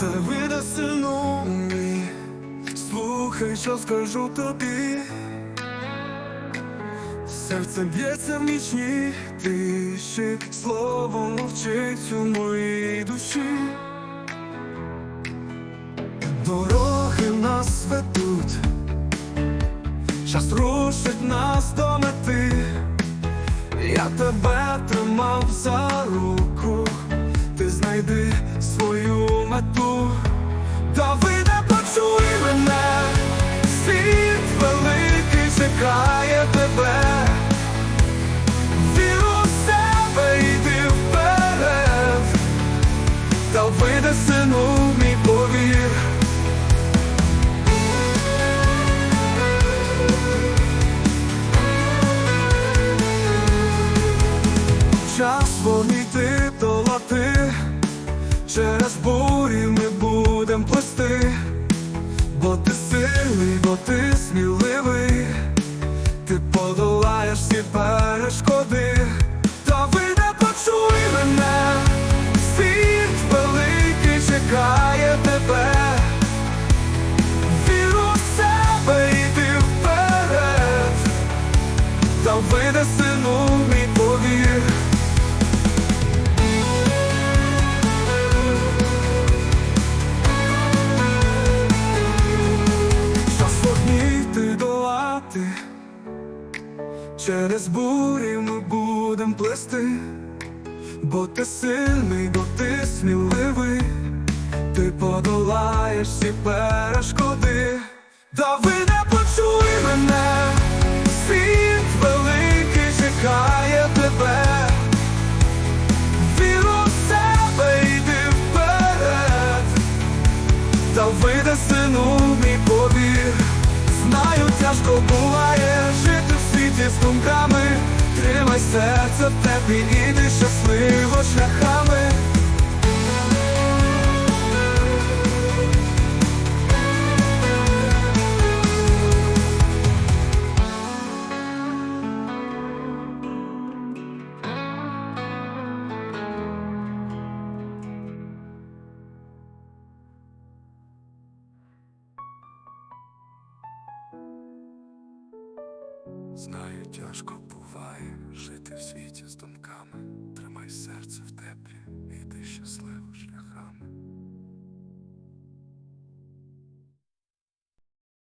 та вида сину мій. Слухай, що скажу тобі. Серце б'ється в нічній тиші, слово мовчить у моїй душі. Дороги нас ведуть, час рушить нас до мети. Я тебе тримав за руку, Час до лати, через бурі ми будем плести, бо ти сильний, бо ти сміливий, через бурі ми будем плести, бо ти сильний, бо ти сміливий, ти подолаєш всі перешкоди. Давиде, почуй мене, світ великий чекає тебе. Віру в себе йди вперед. Давиде, сину мій повір, знаю, тяжко буває серце в теплі, іди щасливо шляхами. Знаю, тяжко буває в світі з думками, тримай серце в теплі, іди щасливо шляхами.